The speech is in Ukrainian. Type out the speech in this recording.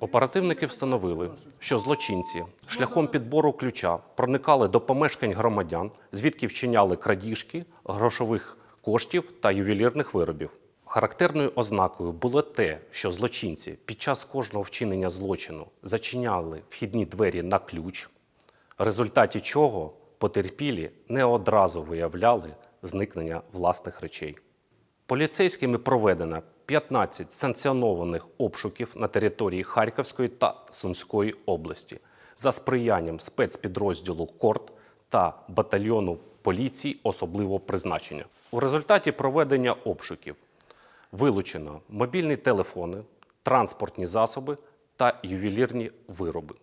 Оперативники встановили, що злочинці шляхом підбору ключа проникали до помешкань громадян, звідки вчиняли крадіжки грошових коштів та ювелірних виробів. Характерною ознакою було те, що злочинці під час кожного вчинення злочину зачиняли вхідні двері на ключ, в результаті чого потерпілі не одразу виявляли зникнення власних речей. Поліцейськими проведено 15 санкціонованих обшуків на території Харківської та Сумської області за сприянням спецпідрозділу КОРТ та батальйону поліції особливого призначення. У результаті проведення обшуків вилучено мобільні телефони, транспортні засоби та ювелірні вироби.